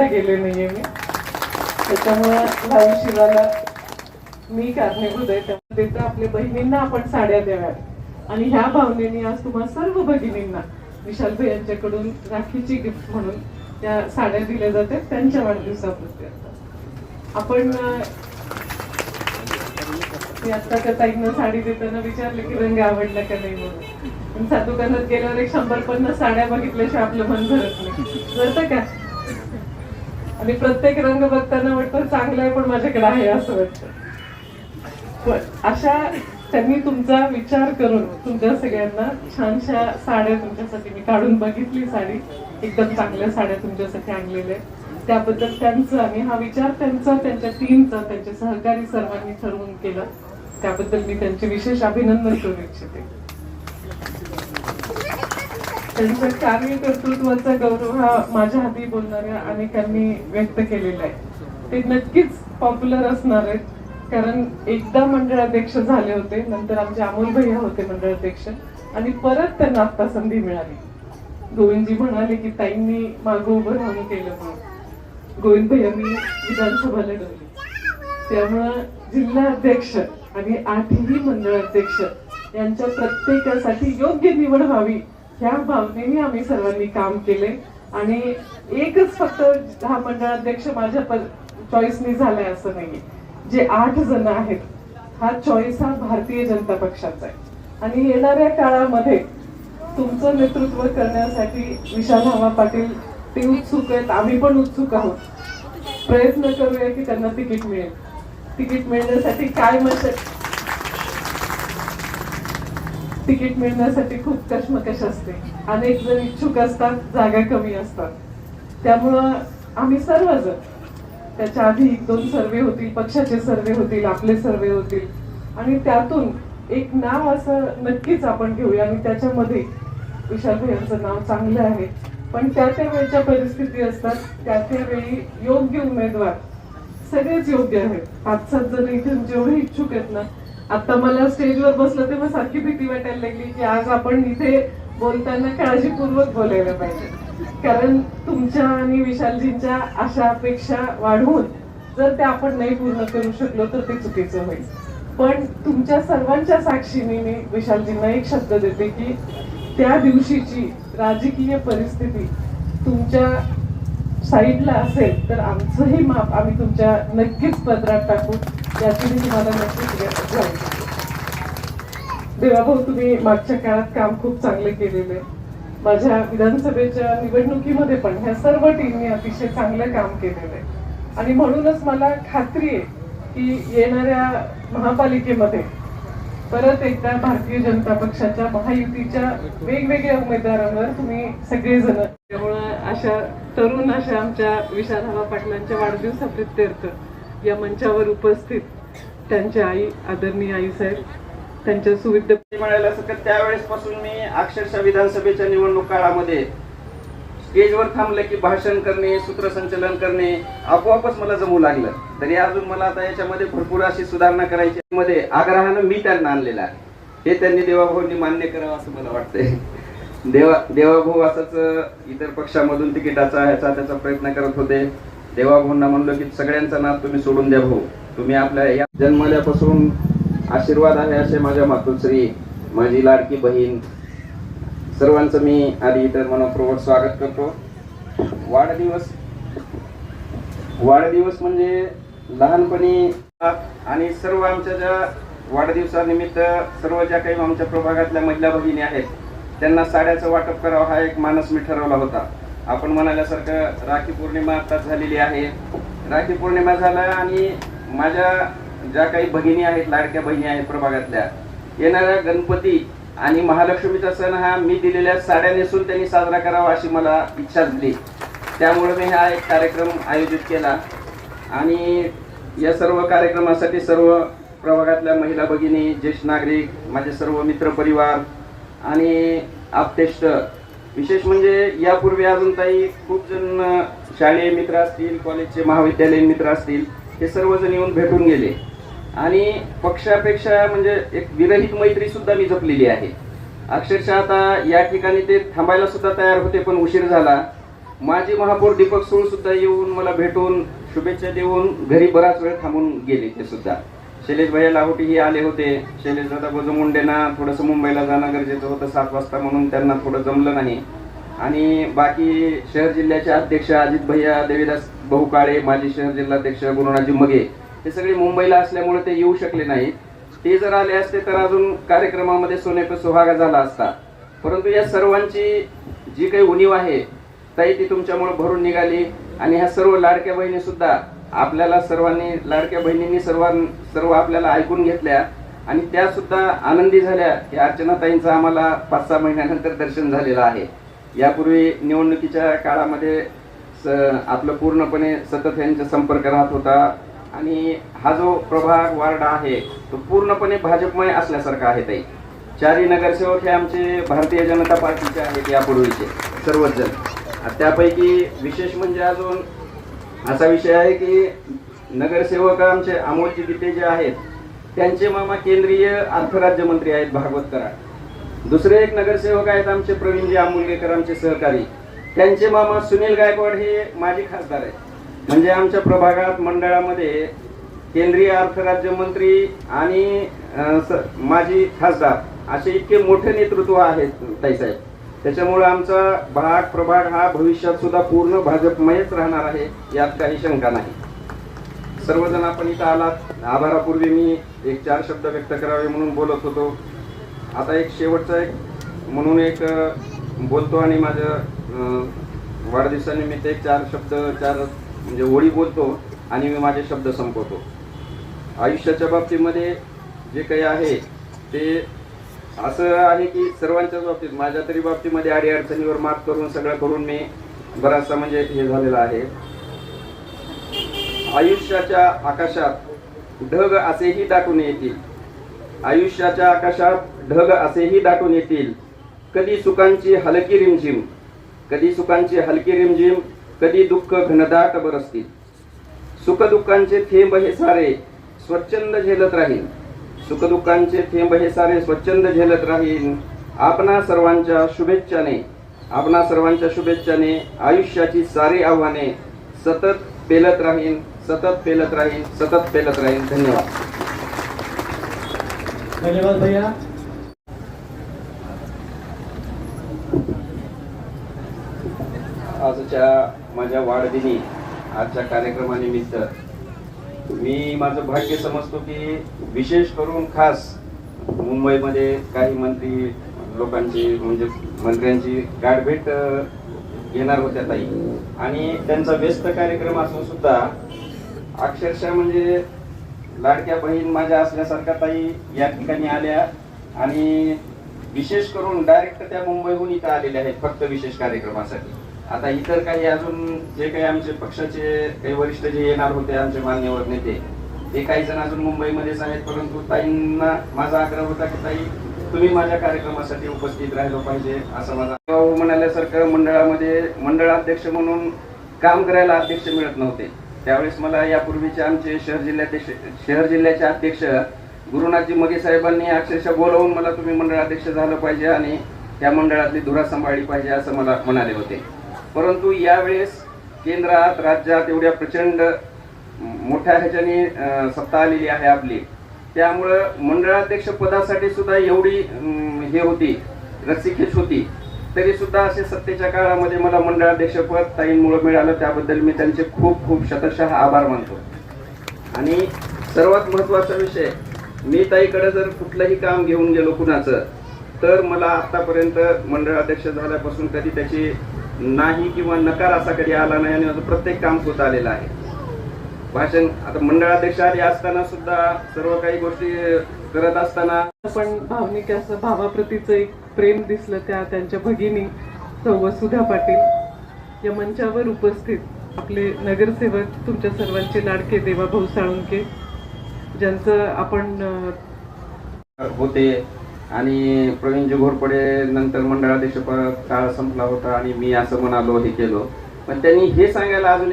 गेले नाहीये मी. त्याच्यामुळं लहान शिवाला मी कारणीभूत आहे त्यामध्ये तर आपल्या बहिणींना आपण साड्या द्याव्यात आणि ह्या भावनेने आज तुम्हा सर्व भगिनींना विशाल भाई यांच्याकडून राखीची गिफ्ट म्हणून त्या साड्या दिल्या जातात. त्यांच्या वाढदिवसाप्रत्यंत आपण मी आता त्या ताईंना साडी देताना विचारले की रंग आवडला का नाही म्हणून. पण सा- दुकानात गेल्यावर एक शंभर पन्नास साड्या बघितल्याशिवाय आपलं मन भरत नाही. भरतं का? आणि प्रत्येक रंग बघताना वाटतं चांगला आहे पण माझ्याकडे आहे असं वाटतं. पण अशा त्यांनी तुमचा विचार करून तुमच्या सगळ्यांना छानशा साड्या तुमच्यासाठी मी काढून बघितली साडी एकदम चांगल्या साड्या तुमच्यासाठी आणलेल्या आहेत. त्याबद्दल त्यांचं आणि हा विचार त्यांचा त्यांच्या टीमचा त्यांचे सहकारी सर्वांनी ठरवून केला. त्याबद्दल मी त्यांचे विशेष अभिनंदन करू इच्छिते. त्यांचं कार्य कर्तृत्वाचा गौरव हा माझ्या हाती बोलणाऱ्या अनेकांनी व्यक्त केलेला आहे. ते नक्कीच पॉप्युलर असणार आहेत. कारण एकदा मंडळाध्यक्ष झाले होते नंतर आमचे अमोल भैया होते मंडळाध्यक्ष आणि परत त्यांना आता संधी मिळाली. गोविंदजी म्हणाले की ताईंनी मागं उभं राहून केलं म्हणून. गोविंद भैया मी विधानसभा लढवली. त्यामुळं जिल्हा अध्यक्ष आणि आठही मंडळ अध्यक्ष यांच्या प्रत्येकासाठी योग्य निवड व्हावी ह्या भावनेने आम्ही सर्वांनी काम केले. आणि एकच फक्त हा मंडळाध्यक्ष माझ्या चॉईसनी झालाय असं नाहीये. जे आठ जण आहेत हा चॉईस हा भारतीय जनता पक्षाचा आहे. आणि येणाऱ्या काळामध्ये तुमचं नेतृत्व करण्यासाठी विशाल हवा पाटील ते उत्सुक आहेत. आम्ही पण उत्सुक आहोत. प्रयत्न करूया की त्यांना तिकीट मिळेल. तिकीट मिळण्यासाठी काय म्हणजे तिकीट मिळण्यासाठी खूप कशमकश असते. अनेक जण इच्छुक असतात जागा कमी असतात. त्यामुळं आम्ही सर्वजण त्याच्या आधी एक दोन सर्वे होतील पक्षाचे सर्वे होतील आपले सर्वे होतील. आणि त्यातून एक नाव असं नक्कीच आपण घेऊया आणि त्याच्यामध्ये विशाल भैयांचं नाव चांगलं आहे. पण त्या त्या वेळच्या परिस्थिती असतात त्या त्या वेळी योग्य उमेदवार सगळेच योग्य आहेत. पाच सात जण इथून जेवढे इच्छुक आहेत ना आता मला स्टेजवर बसलं तेव्हा सारखी भीती वाटायला लागली की आज आपण इथे बोलताना काळजीपूर्वक बोलायला पाहिजे. कारण तुमच्या आणि विशालजींच्या अशा अपेक्षा वाढवून जर त्या आपण नाही पूर्ण करू शकलो तर ते चुकीचं होईल. पण तुमच्या सर्वांच्या साक्षीने मी विशालजींना एक शब्द देते की त्या दिवशीची राजकीय परिस्थिती तुमच्या साईडला असेल तर आमचंही माप आम्ही तुमच्या नक्कीच पत्रात टाकू. याची मी तुम्हाला नक्कीच देवाभाऊ तुम्ही मागच्या काळात काम खूप चांगले केलेले. माझ्या विधानसभेच्या निवडणुकीमध्ये पण ह्या सर्व टीमनी अतिशय चांगलं काम केलेलं. आहे आणि म्हणूनच मला खात्री आहे की येणाऱ्या महापालिकेमध्ये परत एकदा भारतीय जनता पक्षाच्या महायुतीच्या वेगवेगळ्या उमेदवारांवर तुम्ही सगळेजण त्यामुळं अशा तरुण अशा आमच्या विशाल पाटलांच्या पाटलांच्या वाढदिवसाप्रित्यर्थ या मंचावर उपस्थित त्यांच्या आई आदरणीय आई साहेब त्यांच्या सुविध मिळालं सकत त्यावेळेस पासून मी अक्षरशः विधानसभेच्या निवडणूक काळामध्ये स्टेजवर थांबलं की भाषण करणे सूत्रसंचलन करणे आपोआपच मला जमू लागलं. तरी अजून मला आता याच्यामध्ये भरपूर अशी सुधारणा करायची मध्ये आग्रहानं मी त्यांना आणलेला आहे. हे त्यांनी देवाभाऊंनी मान्य करावं असं मला वाटतंय. देवा देवाभाऊ असंच इतर पक्षामधून तिकिटाचा ह्याचा त्याचा प्रयत्न करत होते. देवाभाऊंना म्हणलं की सगळ्यांचा नाद तुम्ही सोडून द्या भाऊ. तुम्ही आपल्या या जन्मल्यापासून आशीर्वाद आहे असे माझ्या मातोश्री माझी लाडकी बहीण. सर्वांचं मी आधी इतर मनपूर्वक स्वागत करतो. वाढदिवस वाढदिवस म्हणजे लहानपणी आणि सर्व आमच्या ज्या वाढदिवसानिमित्त सर्व ज्या काही आमच्या प्रभागातल्या महिला भगिनी आहेत त्यांना साड्याचं वाटप करावं हा एक मानस मी ठरवला होता. आपण म्हणाल्यासारखं राखी पौर्णिमा आत्ताच झालेली आहे. राखी पौर्णिमा झाला आणि माझ्या ज्या काही भगिनी आहेत लाडक्या बहिणी आहेत प्रभागातल्या येणाऱ्या गणपती आणि महालक्ष्मीचा सण हा मी दिलेल्या साड्या नेसून त्यांनी साजरा करावा अशी मला इच्छा झाली. त्यामुळे मी हा एक कार्यक्रम आयोजित केला. आणि या सर्व कार्यक्रमासाठी सर्व प्रभागातल्या महिला भगिनी ज्येष्ठ नागरिक माझे सर्व मित्रपरिवार आणि आपतेष्ट विशेष म्हणजे यापूर्वी अजून काही खूप जण शालेय मित्र असतील कॉलेजचे महाविद्यालयीन मित्र असतील हे सर्वजण येऊन भेटून गेले. आणि पक्षापेक्षा म्हणजे एक विरहित मैत्री सुद्धा मी जपलेली आहे. अक्षरशः आता या ठिकाणी ते थांबायला सुद्धा तयार होते पण उशीर झाला. माजी महापौर दीपक सूळ सुद्धा येऊन मला भेटून शुभेच्छा देऊन घरी बराच वेळ थांबून गेले ते सुद्धा. शैलेश भैया लाहोटी ही आले होते. शैलेश दादा मुंडेना थोडंसं मुंबईला जाणं गरजेचं होतं. सात वाजता म्हणून त्यांना थोडं जमलं नाही. आणि बाकी शहर जिल्ह्याचे अध्यक्ष अजित भैया देवीदास भाऊ काळे माजी शहर जिल्हाध्यक्ष गुरुनाजी मगे हे सगळे मुंबईला असल्यामुळे ते येऊ शकले नाहीत. ते जर आले असते तर अजून कार्यक्रमामध्ये सोनेप सुहागा झाला असता. परंतु या सर्वांची जी काही उणीव आहे ताई ती तुमच्यामुळे भरून निघाली. आणि ह्या सर्व लाडक्या बहिणी सुद्धा आपल्याला सर्वांनी लाडक्या बहिणींनी सर्वां सर्व आपल्याला ऐकून घेतल्या आणि त्या सुद्धा आनंदी झाल्या. की अर्चनाताईंचं आम्हाला पाच सहा महिन्यानंतर दर्शन झालेलं आहे. यापूर्वी निवडणुकीच्या काळामध्ये स आपलं पूर्णपणे सतत यांच्या संपर्क राहत होता आणि हा जो प्रभाग वार्ड आहे तो पूर्णपणे भाजपमय असल्यासारखा आहे ताई. चारही नगरसेवक हे आमचे भारतीय जनता पार्टीचे आहेत यापूर्वीचे सर्वच जण. त्यापैकी विशेष म्हणजे अजून असा विषय आहे की नगरसेवक आमचे अमोलजी गीते जे आहेत त्यांचे मामा केंद्रीय अर्थराज्यमंत्री आहेत भागवत कराड. दुसरे एक नगरसेवक आहेत आमचे प्रवीणजी आमुलगेकर आमचे सहकारी. त्यांचे मामा सुनील गायकवाड हे माजी खासदार आहेत. म्हणजे आमच्या प्रभागात मंडळामध्ये केंद्रीय अर्थराज्यमंत्री आणि माजी खासदार असे इतके मोठे नेतृत्व आहेत ताईसाहेब. त्याच्यामुळे आमचा भाग प्रभाग हा भविष्यात सुद्धा पूर्ण भाजपमयच राहणार आहे यात काही शंका नाही. सर्वजण आपण इथं आलात. आभारापूर्वी मी एक चार शब्द व्यक्त करावे म्हणून बोलत होतो. आता एक शेवटचा एक म्हणून एक बोलतो आणि माझ्या वाढदिवसानिमित्त एक चार शब्द चार म्हणजे ओळी बोलतो आणि मी माझे शब्द संपवतो. आयुष्याच्या बाबतीमध्ये जे काही आहे ते असं आहे की सर्वांच्याच बाबतीत माझ्या तरी बाबतीमध्ये अडीअडचणीवर मात करून सगळं करून मी बराचसा म्हणजे हे झालेला आहे. आयुष्याच्या आकाशात ढग असेही दाटून येतील. आयुष्याच्या आकाशात ढग असेही दाटून येतील. कधी सुखांची हलकी रिमझिम कधी सुखांची हलकी रिमझिम कधी दुःख घनदाट बरसतील. सुखदुःखांचे थेंब हे सारे स्वच्छंद झेलत राहील. सुखदुःखांचे थेंब हे सारे स्वच्छंद झेलत राहील आपणा सर्वांच्या शुभेच्छाने आपणा सर्वांच्या शुभेच्छाने आयुष्याची सारी आव्हाने सतत पेलत राहीन सतत पेलत राहीन सतत पेलत राहीन. धन्यवाद. धन्यवाद भैया. आजच्या माझ्या वाढदिनी आजच्या कार्यक्रमानिमित्त मी माझं भाग्य समजतो की विशेष करून खास मुंबईमध्ये काही मंत्री लोकांची म्हणजे मंत्र्यांची गाठभेट अ, घेणार होत्या ताई. आणि त्यांचा व्यस्त कार्यक्रम असून सुद्धा अक्षरशः म्हणजे लाडक्या बहीण माझ्या असल्यासारख्या ताई या ठिकाणी आल्या. आणि विशेष करून डायरेक्ट त्या मुंबईहून इथं आलेल्या आहेत फक्त विशेष कार्यक्रमासाठी. आता इतर काही अजून जे काही आमचे पक्षाचे काही वरिष्ठ जे येणार होते आमचे मान्यवर नेते ते काही जण अजून मुंबईमध्येच आहेत परंतु ताईंना माझा आग्रह होता की ताई तुम्ही माझ्या कार्यक्रमासाठी उपस्थित राहिलो पाहिजे असं माझा भाऊ म्हणाल्यासारखं मंडळामध्ये मंडळाध्यक्ष म्हणून काम करायला अध्यक्ष मिळत नव्हते. त्यावेळेस मला यापूर्वीचे आमचे शहर जिल्ह्याध्यक्ष शहर जिल्ह्याचे अध्यक्ष गुरुनाथजी मगे साहेबांनी अक्षरशः बोलवून मला तुम्ही मंडळाध्यक्ष झालं पाहिजे आणि त्या मंडळातली धुरा सांभाळली पाहिजे असं मला म्हणाले होते. परंतु यावेळेस केंद्रात राज्यात एवढ्या प्रचंड मोठ्या ह्याच्याने सत्ता आलेली आहे आपली. त्यामुळं मंडळाध्यक्ष पदासाठी सुद्धा एवढी हे होती रस्सीखेच होती. तरी सुद्धा असे सत्तेच्या काळामध्ये मला मंडळाध्यक्षपद ताईंमुळे मिळालं त्याबद्दल मी त्यांचे खूप खूप शतशः आभार मानतो. आणि सर्वात महत्त्वाचा विषय मी ताईकडे जर कुठलंही काम घेऊन गेलो कुणाचं तर मला आतापर्यंत मंडळाध्यक्ष झाल्यापासून कधी त्याची नाही किंवा नकार असा कधी आला नाही आणि माझं प्रत्येक काम होत आलेलं आहे. भाषण आता मंडळाध्यक्ष आधी असताना सुद्धा सर्व काही गोष्टी करत असताना पण भावनिक असं भावाप्रतीचं एक प्रेम दिसलं त्या त्यांच्या भगिनी सौ वसुधा पाटील. या मंचावर उपस्थित आपले नगरसेवक तुमच्या सर्वांचे लाडके देवाभाऊ साळुंके ज्यांचं आपण होते. आणि प्रवीणजी घोरपडे नंतर मंडळाध्यक्ष काळ संपला होता आणि मी असं म्हणालो हे केलो. पण त्यांनी हे सांगायला अजून